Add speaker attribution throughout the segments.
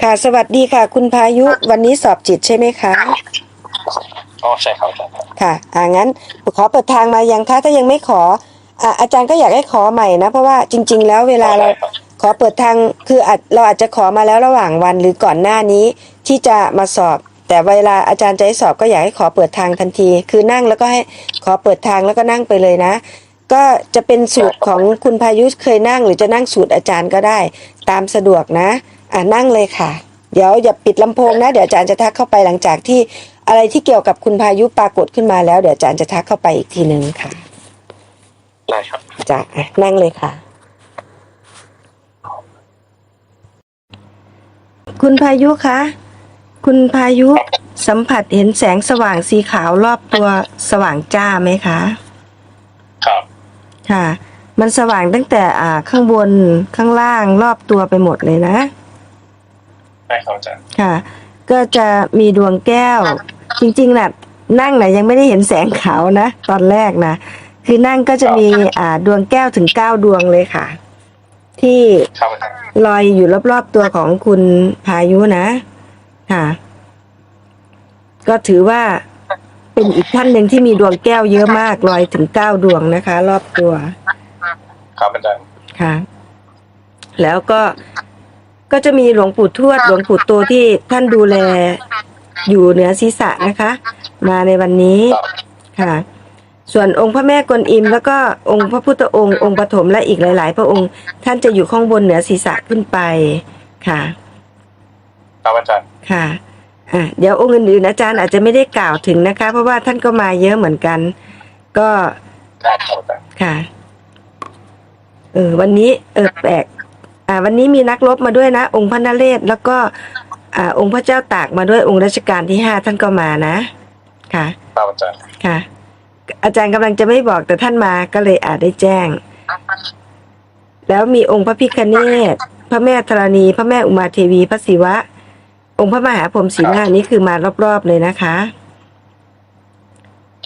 Speaker 1: ค่ะ สวัสดีค่ะ คุณพายุวันนี้สอบจิตใช่ไหมคะ
Speaker 2: อ๋อใช่ครับใช่ครับ
Speaker 1: ค่ะอ่างั้นขอเปิดทางมายังคะถ้ายังไม่ขออ่าอาจารย์ก็อยากให้ขอใหม่นะ เพราะว่าจริง ๆ แล้วเวลาเรา
Speaker 2: ได้ครับ
Speaker 1: ขอเปิดทางคืออาจเราอาจจะขอมาแล้วระหว่างวันหรือก่อนหน้านี้ที่จะมาสอบ แต่เวลาอาจารย์จะให้สอบก็อยากให้ขอเปิดทางทันที คือนั่งแล้วก็ให้ขอเปิดทางแล้วก็นั่งไปเลยนะ ก็จะเป็นสูตรของคุณพายุเคยนั่ง หรือจะนั่งสูตรอาจารย์ก็ได้ ตามสะดวกนะ อ่านั่งเลยค่ะ เดี๋ยวอย่าปิดลำโพงนะ เดี๋ยวอาจารย์จะทักเข้าไปหลังจากที่อะไรที่เกี่ยวกับคุณพายุปรากฏขึ้นมาแล้ว เดี๋ยวอาจารย์จะทักเข้าไปอีกทีหนึ่งค่ะ
Speaker 2: ได้ครับ
Speaker 1: จ้ะอะนั่งเลยค่ะ คุณพายุคะคุณพายุสัมผัสเห็นแสงสว่างสีขาวรอบตัวสว่างจ้าไหมคะ
Speaker 2: ครับ
Speaker 1: ค่ะ มันสว่างตั้งแต่อ่าข้างบนข้างล่างรอบตัวไปหมดเลยนะ
Speaker 2: ได้ครับอาจารย์
Speaker 1: ค่ะ ก็จะมีดวงแก้ว จริงๆนะ่ะนั่งนะ่ะยังไม่ได้เห็นแสงขาวนะ ตอนแรกนะคือนั่งก็จะมีอ่าดวงแก้วถึงเก้าดวงเลยค่ะ ที่
Speaker 2: ครับอาจารย์
Speaker 1: ลอยอยู่รอบๆตัวของคุณพายุนะ ค่ะ ก็ถือว่าเป็นอีกท่านหนึ่งที่มีดวงแก้วเยอะมากลอยถึงเก้าดวงนะคะ รอบตัว
Speaker 2: ครับอาจารย์
Speaker 1: ค่ะ แล้วก็ ก็จะมีหลวงปู่ทวดหลวงปู่โตที่ท่านดูแลอยู่เหนือศีรษะนะคะ มาในวันนี้
Speaker 2: ครับ
Speaker 1: ค่ะ ส่วนองค์พระแม่กวนอิม แล้วก็องค์พระพุทธองค์องค์ปฐมและอีกหลาย ๆ พระองค์ ท่านจะอยู่ข้างบนเหนือศีรษะขึ้นไปค่ะ
Speaker 2: ครับอาจารย์
Speaker 1: ค่ะอะเดี๋ยวองค์อื่นๆอาจารย์อาจจะไม่ได้กล่าวถึงนะคะ เพราะว่าท่านก็มาเยอะเหมือนกัน ก็
Speaker 2: ได้ครับอาจารย์
Speaker 1: ค่ะเออวันนี้เออแปลก อ่าวันนี้มีนักรบมาด้วยนะ องค์พระนเรศแล้วก็อ่าองค์พระเจ้าตากมาด้วยองค์รัชกาลที่ห้าท่านก็มานะ ค่ะ
Speaker 2: ครับอาจารย์
Speaker 1: ค่ะ อาจารย์กำลังจะไม่บอกแต่ท่านมาก็เลยอาจได้แจ้ง แล้วมีองค์พระพิคเนศพระแม่ธรณี พระแม่อุมาเทวี พระศิวะ องค์พระมหาพรหมศรีนานี่คือมารอบๆเลยนะคะ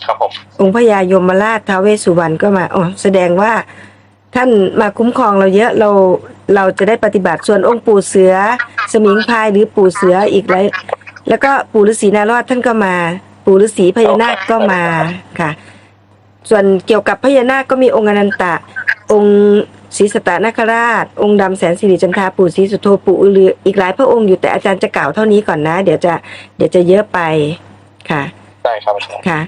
Speaker 2: ครับผม
Speaker 1: องค์พญายมราชท้าวเวสสุวรรณก็มาอ๋อแสดงว่าท่านมาคุ้มครองเราเยอะเรา เราจะได้ปฏิบัติส่วนองค์ปู่เสือ สมิงพรายหรือปู่เสืออีกหลายแล้วก็ปู่ฤาษีนารอดท่านก็มา ปู่ฤาษีพญานาคก็มาค่ะ ส่วนเกี่ยวกับพญานาคก็มีองค์อนันตะ องค์ศรีสตตนาคราช องค์ดำแสนสิริจันทราปู่ศรีสุโธปู่อือลืออีกหลายพระองค์อยู่แต่อาจารย์จะกล่าวเท่านี้ก่อนนะ เดี๋ยวจะเดี๋ยวจะเยอะไปค่ะ
Speaker 2: ได้ครับอาจารย์
Speaker 1: ค่ะ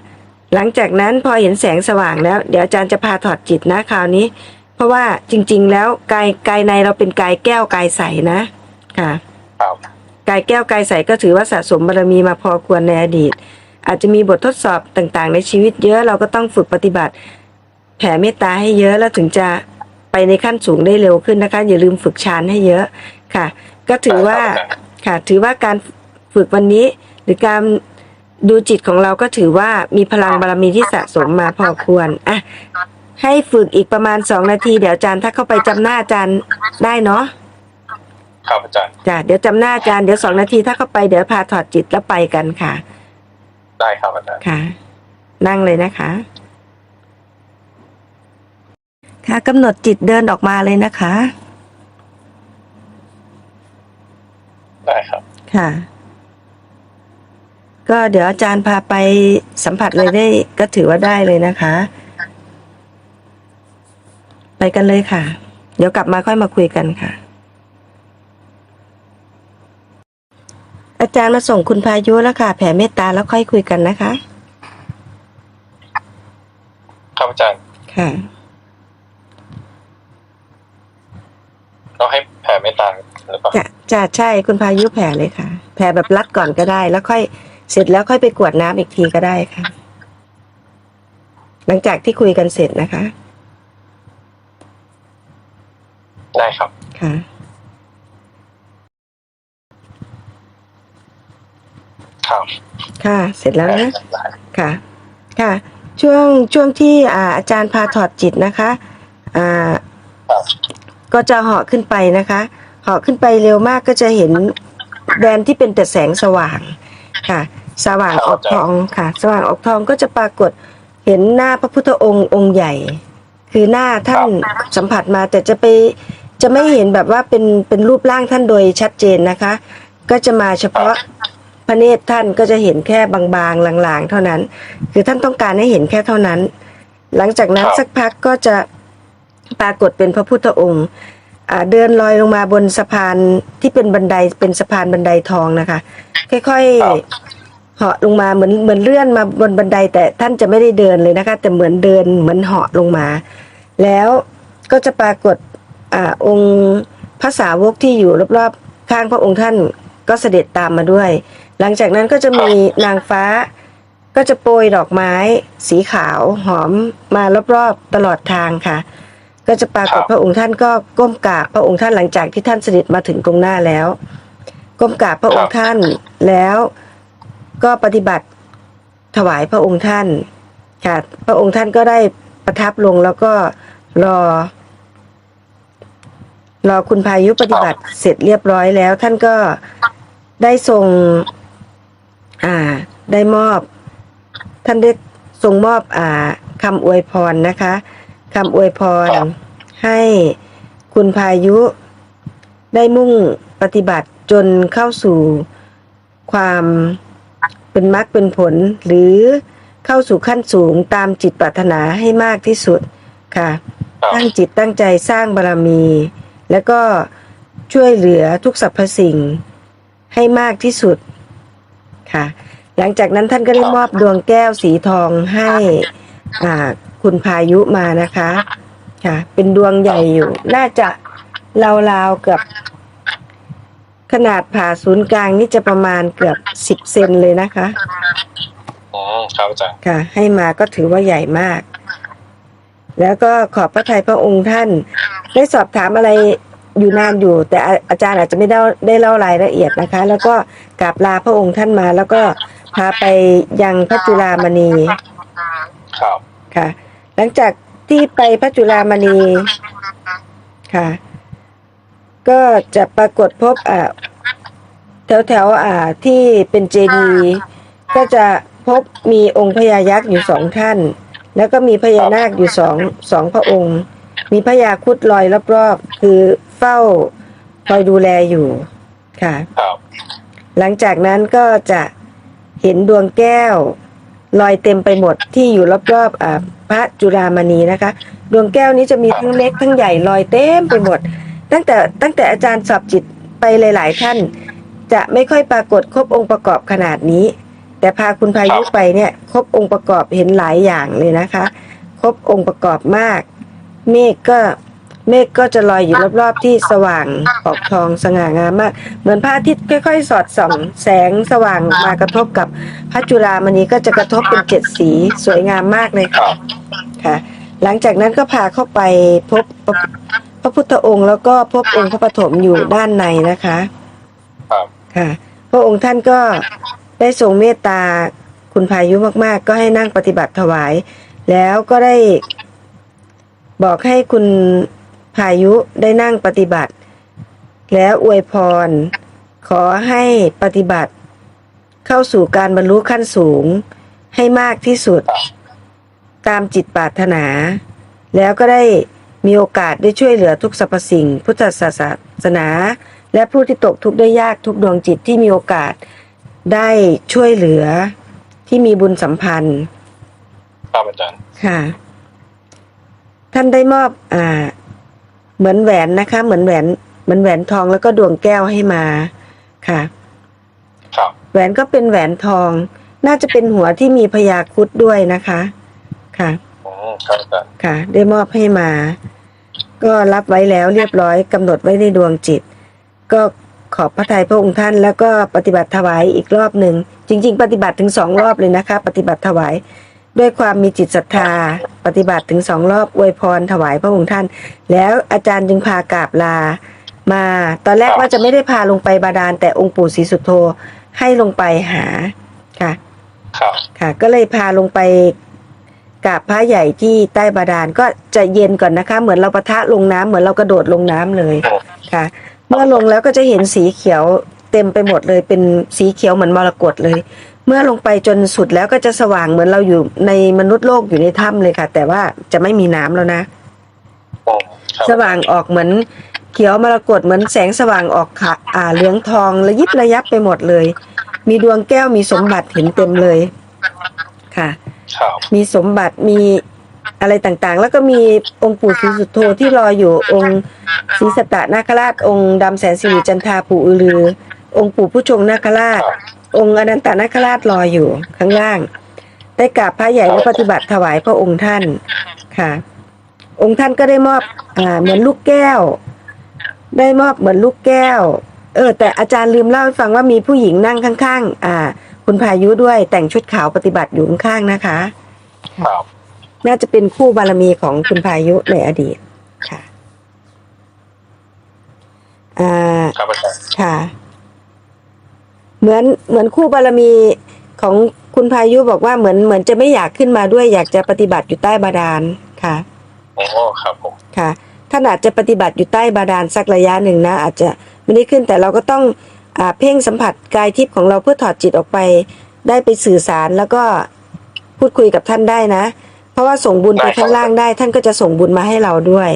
Speaker 1: หลังจากนั้นพอเห็นแสงสว่างแล้ว เดี๋ยวอาจารย์จะพาถอดจิตนะคราวนี้ เพราะว่าจริง ๆ แล้วกายกายในเราเป็นกายแก้วกายใสนะค่ะ
Speaker 2: ครับ
Speaker 1: กายแก้วกายใสก็ถือว่าสะสมบารมีมาพอควรในอดีต อาจจะมีบททดสอบต่างๆ ในชีวิตเยอะเราก็ต้องฝึกปฏิบัติ แผ่เมตตาให้เยอะแล้วถึงจะไปในขั้นสูงได้เร็วขึ้นนะคะ อย่าลืมฝึกฌานให้เยอะค่ะ ก็ถือว่าค่ะ ถือว่าการฝึกวันนี้ หรือการดูจิตของเราก็ถือว่ามีพลังบารมีที่สะสมมาพอควรอะ ให้ฝึกอีกประมาณสองนาที เดี๋ยวอาจารย์ถ้าเข้าไปจำหน้าอาจารย์ได้เนาะ
Speaker 2: ครับอาจารย์
Speaker 1: จ้ะเดี๋ยวจำหน้าอาจารย์เดี๋ยวสองนาทีถ้าเข้าไปเดี๋ยวพาถอดจิตแล้วไปกันค่ะ
Speaker 2: ได้ครับอาจารย์
Speaker 1: ค่ะ นั่งเลยนะคะ ค่ะกำหนดจิตเดินออกมาเลยนะคะ
Speaker 2: ได้ครับ
Speaker 1: ค่ะ ก็เดี๋ยวอาจารย์พาไปสัมผัสเลยได้ก็ถือว่าได้เลยนะคะ ไปกันเลยค่ะ เดี๋ยวกลับมาค่อยมาคุยกันค่ะ อาจารย์มาส่งคุณพายุแล้วค่ะ แผ่เมตตาแล้วค่อยคุยกันนะคะ
Speaker 2: ครับอาจารย์
Speaker 1: ค่ะ
Speaker 2: เราให้แผ่เมตตาหรือเปล่า
Speaker 1: จะจะใช่คุณพายุแผ่เลยค่ะ แผ่แบบรัดก่อนก็ได้ แล้วค่อยเสร็จแล้วค่อยไปกรวดน้ำอีกทีก็ได้ค่ะ หลังจากที่คุยกันเสร็จนะคะ
Speaker 2: ได้ครับ
Speaker 1: ค่ะ
Speaker 2: ครับ
Speaker 1: ค่ะ เสร็จแล้วนะ
Speaker 2: ได้
Speaker 1: ค่ะ ค่ะ ช่วงช่วงที่อ่าอาจารย์พาถอดจิตนะคะอ่า
Speaker 2: ครับ
Speaker 1: ก็จะเหาะขึ้นไปนะคะ เหาะขึ้นไปเร็วมากก็จะเห็นแดนที่เป็นแต่แสงสว่างค่ะ สว่างออกทองค่ะ สว่างออกทองก็จะปรากฏเห็นหน้าพระพุทธองค์องค์ใหญ่ คือหน้าท่านสัมผัสมาแต่จะไปจะไม่เห็นแบบว่าเป็นเป็นรูปร่างท่านโดยชัดเจนนะคะ ก็จะมาเฉพาะพระเนตรท่านก็จะเห็นแค่บางๆลางๆ เท่านั้น คือท่านต้องการให้เห็นแค่เท่านั้น หลังจากนั้น
Speaker 2: ครับ
Speaker 1: สักพักก็จะปรากฏเป็นพระพุทธองค์อ่าเดินลอยลงมาบนสะพานที่เป็นบันไดเป็นสะพานบันไดทองนะคะ ค่อย
Speaker 2: ครับ
Speaker 1: ๆ เหาะลงมาเหมือนเหมือนเลื่อนมาบนบันไดแต่ท่านจะไม่ได้เดินเลยนะคะ แต่เหมือนเดินเหมือนเหาะลงมา แล้วก็จะปรากฏอ่าองค์พระสาวกที่อยู่รอบๆข้างพระองค์ท่านก็เสด็จตามมาด้วย หลังจากนั้นก็จะมีนางฟ้า ก็จะโปรยดอกไม้ สีขาวหอมมารอบๆตลอดทางค่ะ ก็จะปรากฏ
Speaker 2: ครับ
Speaker 1: พระองค์ท่านก็ก้มกราบพระองค์ท่านหลังจากที่ท่านเสด็จมาถึงตรงหน้าแล้ว ก้มกราบพระองค์ท่านแล้ว ก็ปฏิบัติถวายพระองค์ท่านค่ะพระองค์ท่านก็ได้ประทับลงแล้วก็รอ รอคุณพายุปฏิบัติเสร็จเรียบร้อยแล้ว ท่านก็ได้ทรง อ่า ได้มอบ ท่านได้ทรงมอบ อ่าคำอวยพรนะคะคำอวยพรให้คุณพายุได้มุ่งปฏิบัติจนเข้าสู่ความ เป็นมรรคเป็นผลหรือเข้าสู่ขั้นสูงตามจิตปรารถนาให้มากที่สุดค่ะ
Speaker 2: ครับ
Speaker 1: ตั้งจิตตั้งใจสร้างบารมี แล้วก็ช่วยเหลือทุกสรรพสิ่งให้มากที่สุดค่ะ หลังจากนั้นท่านก็ได้มอบดวงแก้วสีทองให้อ่าคุณพายุมานะคะ ค่ะ เป็นดวงใหญ่อยู่ น่าจะราวๆเกือบ ขนาดผ่าศูนย์กลางนี่จะประมาณเกือบสิบเซนเลยนะคะ
Speaker 2: อืมครับอาจารย์
Speaker 1: ค่ะ ให้มาก็ถือว่าใหญ่มาก แล้วก็ขอบพระทัยพระองค์ท่าน ได้สอบถามอะไรอยู่นานอยู่ แต่อาอาจารย์อาจจะไม่ได้ได้เล่ารายละเอียดนะคะ แล้วก็กราบลาพระองค์ท่านมา แล้วก็พาไปยังพระจุลามณี
Speaker 2: ครับ
Speaker 1: ค่ะ หลังจากที่ไปพระจุลามณีค่ะ ก็จะปรากฏพบอ่าแถวแถวๆอ่าที่เป็นเจดีย์ก็จะพบมีองค์พญายักษ์อยู่สองท่าน แล้วก็มีพญานาคอยู่สองสองพระองค์ มีพญาครุดลอยรอบๆคือเฝ้าคอยดูแลอยู่ค่ะ
Speaker 2: ครับ
Speaker 1: หลังจากนั้นก็จะเห็นดวงแก้ว ลอยเต็มไปหมดที่อยู่รอบๆอ่าพระจุฬามณีนะคะ ดวงแก้วนี้จะมีทั้งเล็กทั้งใหญ่ลอยเต็มไปหมด ตั้งแต่ตั้งแต่อาจารย์สอบจิตไปหลาย ๆ ท่าน จะไม่ค่อยปรากฏครบองค์ประกอบขนาดนี้ แต่พาคุณพายุไปเนี่ย ครบองค์ประกอบเห็นหลายอย่างเลยนะคะ ครบองค์ประกอบมาก เมฆก็เมฆก็จะลอยอยู่รอบๆที่สว่างออกทองสง่างามมาก เหมือนพระอาทิตย์ค่อยๆ สอดส่อง แสงสว่างมากระทบกับพระจุฬามณีก็จะกระทบเป็นเจ็ดสีสวยงามมากเลย
Speaker 2: ครั
Speaker 1: ค่ะ
Speaker 2: บ
Speaker 1: ค่ะ หลังจากนั้นก็พาเข้าไปพบพ ระพระพุทธองค์แล้วก็พบองค์พระปฐมอยู่ด้านในนะคะ
Speaker 2: ครับ
Speaker 1: ค่ะ พระองค์ท่านก็ได้ทรงเมตตาคุณพายุมาก ๆ ก็ให้นั่งปฏิบัติถวาย แล้วก็ได้บอกให้คุณพายุได้นั่งปฏิบัติ แล้วอวยพร ขอให้ปฏิบัติเข้าสู่การบรรลุขั้นสูงให้มากที่สุด ตามจิตปรารถนา แล้วก็ได้ มีโอกาสได้ช่วยเหลือทุกสรรพสิ่ง พุทธศาสนา และผู้ที่ตกทุกข์ได้ยากทุกดวงจิตที่มีโอกาสได้ช่วยเหลือที่มีบุญสัมพันธ์
Speaker 2: ครับอาจารย์
Speaker 1: ค่ะ ท่านได้มอบอ่า เหมือนแหวนนะคะ เหมือนแหวน เหมือนแหวนทองแล้วก็ดวงแก้วให้มาค่ะ
Speaker 2: ครับ
Speaker 1: แหวนก็เป็นแหวนทอง น่าจะเป็นหัวที่มีพญาครุดด้วยนะคะ ค่ะ
Speaker 2: อืม ครับอาจารย์
Speaker 1: ค่ะ ได้มอบให้มา ก็รับไว้แล้วเรียบร้อยกำหนดไว้ในดวงจิต ก็ขอบพระทัยพระองค์ท่าน แล้วก็ปฏิบัติถวายอีกรอบหนึ่ง จริง ๆ ปฏิบัติถึงสองรอบเลยนะคะ ปฏิบัติถวาย ด้วยความมีจิตศรัทธา ปฏิบัติถึงสองรอบอวยพรถวายพระองค์ท่าน แล้วอาจารย์จึงพากราบลา มา ตอนแรกว่าจะไม่ได้พาลงไปบาดาลแต่องค์ปู่ศรีสุโธให้ลงไปหาค่ะ
Speaker 2: ครับ
Speaker 1: ค่ะ ก็เลยพาลงไป กราบพระใหญ่ที่ใต้บาดาลก็จะเย็นก่อนนะคะ เหมือนเราปะทะลงน้ำเหมือนเรากระโดดลงน้ำเลยค่ะ เมื่อลงแล้วก็จะเห็นสีเขียวเต็มไปหมดเลยเป็นสีเขียวเหมือนมรกตเลย เมื่อลงไปจนสุดแล้วก็จะสว่างเหมือนเราอยู่ในมนุษย์โลกอยู่ในถ้ำเลยค่ะ แต่ว่าจะไม่มีน้ำแล้วนะ
Speaker 2: อืมครับ
Speaker 1: สว่างออกเหมือนขียวมรกตเหมือนแสงสว่างออกค่ะ อ่าเหลืองทองระยิบระยับไปหมดเลย มีดวงแก้วมีสมบัติเห็นเต็มเลยค่ะ
Speaker 2: ครับ
Speaker 1: มีสมบัติมีอะไรต่างๆ แล้วก็มีองค์ปู่ศรีสุโธที่รออยู่องค์ศรีสตตนาคราช องค์ดำแสนสิริจันทราปู่อือลือ องค์ปู่ผู้ชงนาคราช องค์อนันตนาคราชรออยู่ข้างล่าง ได้กราบพระใหญ่และปฏิบัติถวายพระองค์ท่านค่ะ องค์ท่านก็ได้มอบอ่าเหมือนลูกแก้ว ได้มอบเหมือนลูกแก้ว เออ แต่อาจารย์ลืมเล่าให้ฟังว่ามีผู้หญิงนั่งข้าง ๆ อ่า คุณพายุด้วยแต่งชุดขาวปฏิบัติอยู่ข้างๆนะคะ
Speaker 2: ครับ
Speaker 1: น่าจะเป็นคู่บารมีของคุณพายุในอดีตค่ะอ่า
Speaker 2: ครับอาจารย์
Speaker 1: ค่ะ เหมือนเหมือนคู่บารมีของคุณพายุบอกว่าเหมือนเหมือนจะไม่อยากขึ้นมาด้วย อยากจะปฏิบัติอยู่ใต้บาดาลค่ะ
Speaker 2: โอ้ครับผม
Speaker 1: ค่ะท่านอาจจะปฏิบัติอยู่ใต้บาดาลสักระยะหนึ่งนะอาจจะไม่ได้ขึ้นแต่เราก็ต้องอ่า เพ่งสัมผัสกายทิพย์ของเราเพื่อถอดจิตออกไป ได้ไปสื่อสารแล้วก็พูดคุยกับท่านได้นะ เพราะว่าส่งบุญไปข้างล่างได้ ท่านก็จะส่งบุญมาให้เราด้วย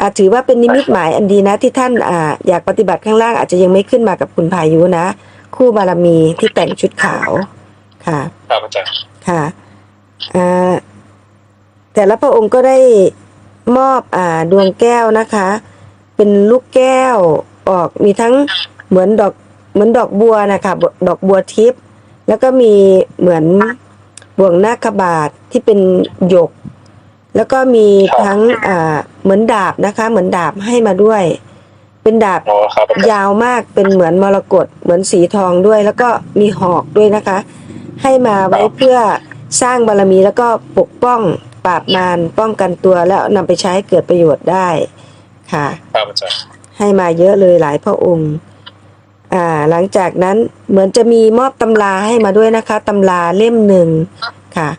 Speaker 1: อาถือว่าเป็นนิมิตหมายอันดีนะที่ท่านอ่าอยากปฏิบัติข้างล่างอาจจะยังไม่ขึ้นมากับคุณพายุนะ คู่บารมีที่แต่งชุดขาวค่ะ
Speaker 2: ครับอาจารย์
Speaker 1: ค่ะอ่าแต่ละพระองค์ก็ได้มอบอ่าดวงแก้วนะคะ เป็นลูกแก้วออกมีทั้งเหมือนดอก เหมือนดอกบัวนะคะบดอกบัวทิพย์แล้วก็มีเหมือนบ่วงนาคบาทที่เป็นหยก แล้วก็มีทั้งอ่าเหมือนดาบนะคะ เหมือนดาบให้มาด้วย เป็นดาบ
Speaker 2: โอ้ครับอาจารย์
Speaker 1: ยาวมากเป็นเหมือนมรกตเหมือนสีทองด้วย แล้วก็มีหอกด้วยนะคะ ให้มาไว้เพื่อสร้างบารมีแล้วก็ปกป้องปราบมารป้องกันตัวแล้วนำไปใช้ให้เกิดประโยชน์ได้ค่ะ
Speaker 2: ครับอาจารย์
Speaker 1: ให้มาเยอะเลยหลายพระองค์ อ่า หลังจากนั้นเหมือนจะมีมอบตำราให้มาด้วยนะคะตำราเล่มหนึ่งค่ะ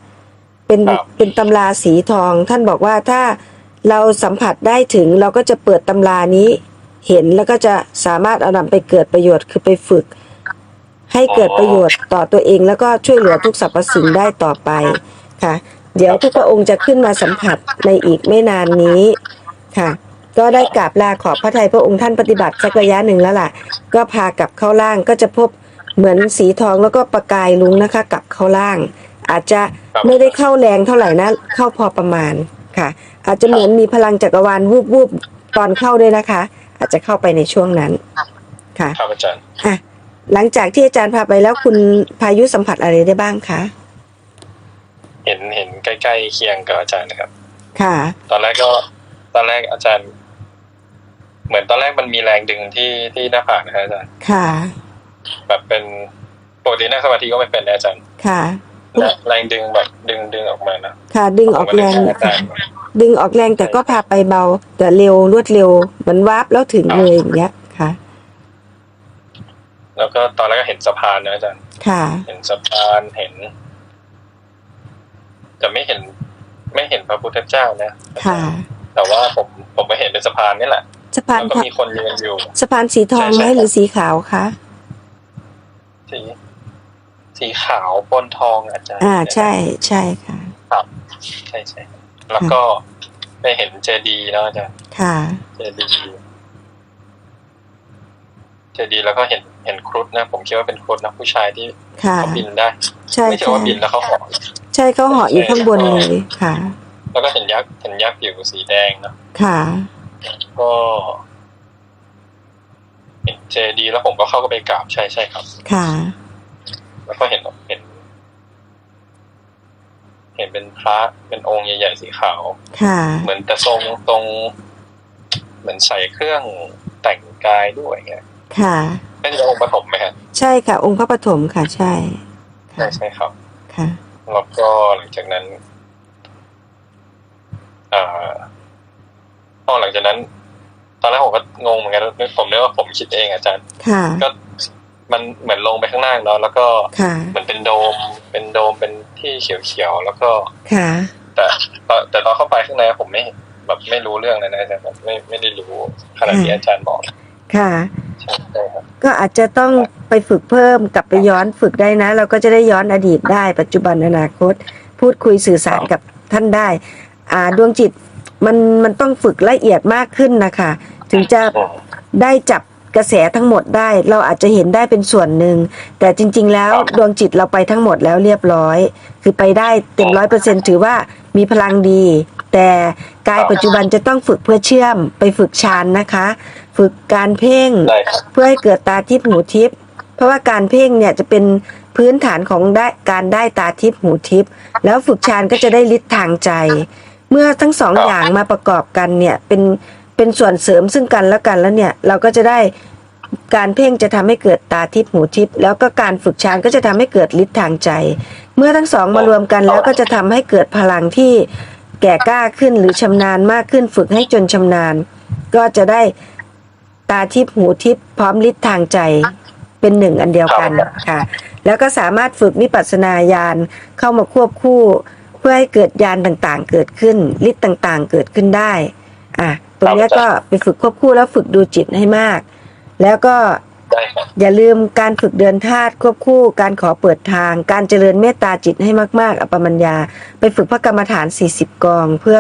Speaker 1: เป็นเป็นตำราสีทอง ท่านบอกว่าถ้าเราสัมผัสได้ถึงเราก็จะเปิดตำรานี้ เห็นแล้วก็จะสามารถเอานำไปเกิดประโยชน์คือไปฝึก ให้เกิดประโยชน์ต่อตัวเอง แล้วก็ช่วยเหลือทุกสรรพสิ่งได้ต่อไปค่ะ เดี๋ยวทุกพระองค์จะขึ้นมาสัมผัสในอีกไม่นานนี้ค่ะ ก็ได้กราบลาขอบพระทัยพระองค์ท่านปฏิบัติสักระยะหนึ่งแล้วล่ะ ก็พากลับเข้าล่างก็จะพบเหมือนสีทองแล้วก็ประกายลุงนะคะกลับเข้าล่าง อาจจะไม่ได้เข้าแรงเท่าไหร่นะ เข้าพอประมาณค่ะ อาจจะเหมือนมีพลังจักรวาลวูบวูบๆตอนเข้าด้วยนะคะ อาจจะเข้าไปในช่วงนั้นค่ะ
Speaker 2: ครับอาจารย์
Speaker 1: อะหลังจากที่อาจารย์พาไปแล้วคุณพายุสัมผัสอะไรได้บ้างคะ
Speaker 2: เห็นเห็นใกล้ๆเคียงกับอาจารย์นะครับ
Speaker 1: ค่ะ
Speaker 2: ตอนแรกก็ตอนแรกอาจารย์ เหมือนตอนแรกมันมีแรงดึงที่ที่หน้าผากนะครับอาจารย์
Speaker 1: ค่ะ
Speaker 2: แบบเป็นปกตินั่งสมาธิก็ไม่เป็นนะอาจารย์
Speaker 1: ค่ะ
Speaker 2: แรงดึงแบบดึงดึงออกมานะ
Speaker 1: ค่ะ ดึงออกแรง
Speaker 2: ผมก็เลยถามอาจารย์
Speaker 1: ดึงออกแรงแต่ก็พาไปเบา แต่เร็วรวดเร็วเหมือนวาร์ปแล้วถึงเลยอย่างเงี้ยค่ะ
Speaker 2: แล้วก็ตอนแรกก็เห็นสะพานนะอาจารย์
Speaker 1: ค่ะ
Speaker 2: เห็นสะพานเห็นแต่ไม่เห็นไม่เห็นพระพุทธเจ้านะ
Speaker 1: ค่ะ
Speaker 2: แต่ว่าผมผมไม่เห็นเป็นสะพานนี่แหละ
Speaker 1: สะพาน
Speaker 2: แล้วก็มีคนยืนอยู่
Speaker 1: สะพานสีทองไหม
Speaker 2: ใช่ใช่
Speaker 1: หรือสีขาวคะ
Speaker 2: สีสีขาวปนทองอาจารย์
Speaker 1: อ่าใช่ใช่ค่ะ
Speaker 2: ครับใช่ใช่แล้วก็ไปเห็นเจดีย์เนาะอาจารย์
Speaker 1: ค่ะ
Speaker 2: เจดีย์เจดีย์แล้วก็เห็นเห็นครุฑนะ ผมคิดว่าเป็นครุฑนะผู้ชายที่
Speaker 1: ค่ะ
Speaker 2: เขาบินได้
Speaker 1: ใช่
Speaker 2: ไม่ใช่
Speaker 1: ใช่
Speaker 2: ว่าบินแล้วเขาเหาะ
Speaker 1: ใช่เขาเหาะอยู่ข้างบนเลยค่ะ
Speaker 2: แล้วก็เห็นยักษ์เห็นยักษ์อยู่สีแดงเนอะ
Speaker 1: ค่ะ
Speaker 2: ก็เห็นเจดีย์แล้วผมก็เข้าไปกราบใช่ใช่ครับ
Speaker 1: ค่ะ
Speaker 2: แล้วก็เห็นเห็น เห็นเป็นพระเป็นองค์ใหญ่ๆสีขาว
Speaker 1: ค่ะ
Speaker 2: เหมือนแต่ทรงตรง เหมือนใส่เครื่องแต่งกายด้วยไง
Speaker 1: ค่ะ
Speaker 2: ไม่ใช่องค์ปฐมไหมฮะ
Speaker 1: ใช่ค่ะ องค์พระปฐมค่ะ ใช่
Speaker 2: ใช่
Speaker 1: ค่ะ
Speaker 2: ใช่ครับ
Speaker 1: ค่ะ
Speaker 2: แล้วก็หลังจากนั้นอ่า พอหลังจากนั้น ตอนแรกผมก็งงเหมือนกันผมนึกว่าผมคิดเองอาจารย์
Speaker 1: ค่ะ
Speaker 2: ก็มันเหมือนลงไปข้างล่างเนาะแล้วก็
Speaker 1: ค่ะ
Speaker 2: เหมือนเป็นโดม เป็นโดมเป็นที่เขียวๆแล้วก็
Speaker 1: ค่ะ
Speaker 2: แต่ตอนแต่ตอนเข้าไปข้างในผมไม่แบบไม่รู้เรื่องเลยนะอาจารย์แบบไม่ไม่ได้รู้ขนาดที่อาจารย์บอก
Speaker 1: ค่ะ
Speaker 2: ใช่ใช่ครับ
Speaker 1: ก็อาจจะต้องไปฝึกเพิ่มกลับไปย้อนฝึกได้นะ เราก็จะได้ย้อนอดีตได้ปัจจุบันอนาคต พูดคุยสื่อสารกับท่านได้ อ่าดวงจิต มันมันต้องฝึกละเอียดมากขึ้นนะคะ ถึงจะ
Speaker 2: อืม
Speaker 1: ได้จับกระแสทั้งหมดได้ เราอาจจะเห็นได้เป็นส่วนหนึ่ง แต่จริง ๆ แล้ว
Speaker 2: ครับ
Speaker 1: ดวงจิตเราไปทั้งหมดแล้วเรียบร้อย คือไปได้เต็มร้อยเปอร์เซ็นถือว่ามีพลังดี แต่กายปัจจุบันจะต้องฝึกเพื่อเชื่อมไปฝึกฌานนะคะ ฝึกการเพ่ง
Speaker 2: ได้ครับ
Speaker 1: เพื่อให้เกิดตาทิพย์หูทิพย์เพราะว่าการเพ่งเนี่ยจะเป็นพื้นฐานของได้การได้ตาทิพย์หูทิพย์แล้วฝึกฌานก็จะได้ฤทธิ์ทางใจ เมื่อทั้งสอง
Speaker 2: ครับ
Speaker 1: อย่างมาประกอบกันเนี่ยเป็นเป็นส่วนเสริมซึ่งกันและกันแล้วเนี่ยเราก็จะได้การเพ่งจะทำให้เกิดตาทิพย์หูทิพย์แล้วก็การฝึกฌานก็จะทำให้เกิดฤทธิ์ทางใจ เมื่อทั้งสองมารวมกันแล้วก็จะทำให้เกิดพลังที่แก่กล้าขึ้นหรือชำนาญมากขึ้นฝึกให้จนชำนาญ ก็จะได้ตาทิพย์หูทิพย์พร้อมฤทธิ์ทางใจเป็นหนึ่งอันเดียวกัน
Speaker 2: ครับ
Speaker 1: ค่ะ แล้วก็สามารถฝึกวิปัสสนาญาณเข้ามาควบคู่ พื่อให้เกิดญาณต่างๆ เกิดขึ้นฤทธิ์ต่างๆ เกิดขึ้นได้ อะตรงเนี้ยก็ไปฝึกควบคู่แล้วฝึกดูจิตให้มาก แล้วก็
Speaker 2: ได้ครับ
Speaker 1: อย่าลืมการฝึกเดินธาตุควบคู่การขอเปิดทาง การเจริญเมตตาจิตให้มาก ๆอัปปมัญญา ไปฝึกพระกรรมฐาน 40 กอง เพื่อ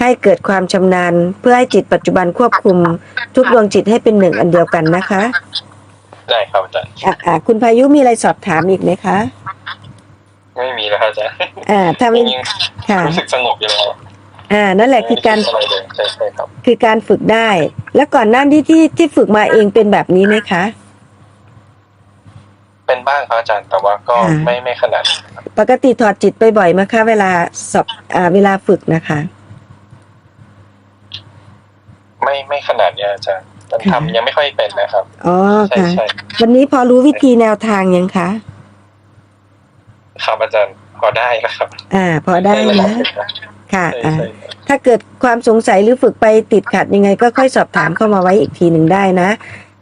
Speaker 1: ให้เกิดความชำนาญ เพื่อให้จิตปัจจุบันควบคุม ทุกดวงจิตให้เป็นหนึ่งอันเดียวกันนะคะ
Speaker 2: ได้ครับอาจารย์
Speaker 1: อะอะคุณพายุมีอะไรสอบถามอีกไหมคะ
Speaker 2: ไม่มีแล้วครับอาจารย์
Speaker 1: อ่าถ้า
Speaker 2: จ
Speaker 1: ไม่
Speaker 2: ริง
Speaker 1: ค่ะ
Speaker 2: ๆรู้สึกสงบอยู่แล้ว
Speaker 1: อ่านั่นแหละคือการ
Speaker 2: ไม่ได้คิดอะไรเลยใช่ใช่ครับ
Speaker 1: คือการฝึกได้ แล้วก่อนหน้าที่ที่ที่ฝึกมาเองเป็นแบบนี้ไหมคะ
Speaker 2: เป็นบ้างครับอาจารย์แต่ว่าก็
Speaker 1: ค่ะ
Speaker 2: ไม่ไม่ขนาดนั้นครับ
Speaker 1: ปกติถอดจิตไปบ่อยไหมคะ เวลาสอบอ่าเวลาฝึกนะคะ
Speaker 2: ไม่ไม่ขนาดเนี้ยอาจารย์มัน
Speaker 1: ค่ะ
Speaker 2: ทำยังไม่ค่อยเป็นนะครับ
Speaker 1: อ๋อ
Speaker 2: ใช่
Speaker 1: ค่ะ
Speaker 2: ใช่
Speaker 1: วันนี้พอรู้วิธีแนวทางยังคะ
Speaker 2: ครับอาจารย์พอได้แล้วครับ
Speaker 1: อ่า พอได้
Speaker 2: ระดั
Speaker 1: นะ
Speaker 2: บหงครับ
Speaker 1: ค่ะ
Speaker 2: ใช่
Speaker 1: อ่า
Speaker 2: ใช่
Speaker 1: ถ้าเกิดความสงสัยหรือฝึกไปติดขัดยังไง ก็ค่อยสอบถามเข้ามาไว้อีกทีหนึ่งได้นะ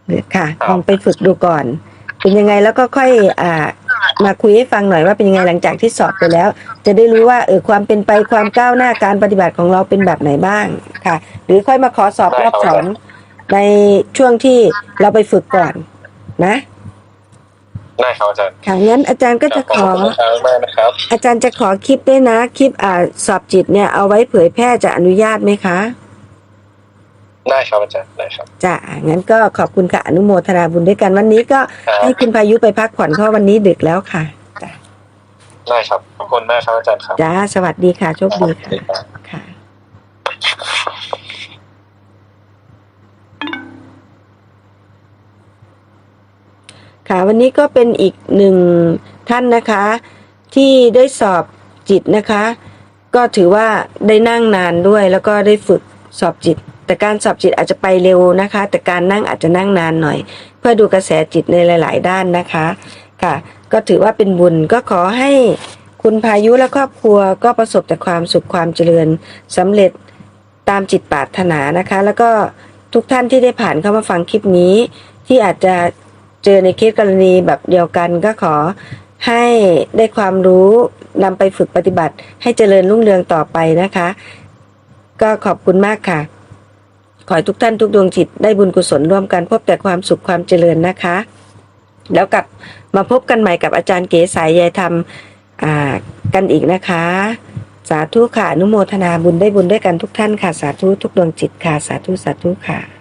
Speaker 1: หรือค่ะลองไปฝึกดูก่อน เป็นยังไงแล้วก็ค่อยอ่ามาคุยให้ฟังหน่อยว่าเป็นยังไงหลังจากที่สอบไปแล้ว จะได้รู้ว่าเออความเป็นไปความก้าวหน้าการปฏิบัติของเราเป็นแบบไหนบ้างค่ะ หรือค่อยมาขอสอบรอบสองในช่วงที่เราไปฝึกก่อนนะ
Speaker 2: ได้ครับอาจารย์
Speaker 1: ค่ะงั้นอาจารย์ก็จะขอ
Speaker 2: ขอบคุณมากนะครับ
Speaker 1: อาจารย์จะขอคลิปด้วยนะ คลิปอ่าสอบจิตเนี่ยเอาไว้เผยแพร่จะอนุญาตไหมคะ
Speaker 2: ได้ครับอาจารย์ได้ครับ
Speaker 1: จ้ะงั้นก็ขอบคุณค่ะอนุโมทนาบุญด้วยกันวันนี้ก็
Speaker 2: ครับ
Speaker 1: ให้คุณพายุไปพักผ่อนเพราะวันนี้ดึกแล้วค่ะจ้ะ
Speaker 2: ได้ครับขอบคุณมากครับอาจารย์ครับ
Speaker 1: จ้าสวัสดีค่ะโชคดีค่ะ
Speaker 2: ครับ
Speaker 1: ค่ะ ค่ะวันนี้ก็เป็นอีกหนึ่งท่านนะคะ ที่ได้สอบจิตนะคะ ก็ถือว่าได้นั่งนานด้วยแล้วก็ได้ฝึกสอบจิต แต่การสอบจิตอาจจะไปเร็วนะคะ แต่การนั่งอาจจะนั่งนานหน่อย เพื่อดูกระแสจิตในหลาย ๆ ด้านนะคะค่ะ ก็ถือว่าเป็นบุญก็ขอให้คุณพายุและครอบครัวก็ประสบแต่ความสุขความเจริญสำเร็จตามจิตปรารถนานะคะ แล้วก็ทุกท่านที่ได้ผ่านเข้ามาฟังคลิปนี้ที่อาจจะ เจอในเคสกรณีแบบเดียวกันก็ขอให้ได้ความรู้นำไปฝึกปฏิบัติ ให้เจริญรุ่งเรืองต่อไปนะคะ ก็ขอบคุณมากค่ะ ขอให้ทุกท่านทุกดวงจิตได้บุญกุศลร่วมกันพบแต่ความสุขความเจริญนะคะ แล้วกลับมาพบกันใหม่กับอาจารย์เก๋สายยายธรรมอ่ากันอีกนะคะ สาธุค่ะ อนุโมทนาบุญได้บุญด้วยกันทุกท่านค่ะ สาธุทุกดวงจิตค่ะ สาธุสาธุค่ะ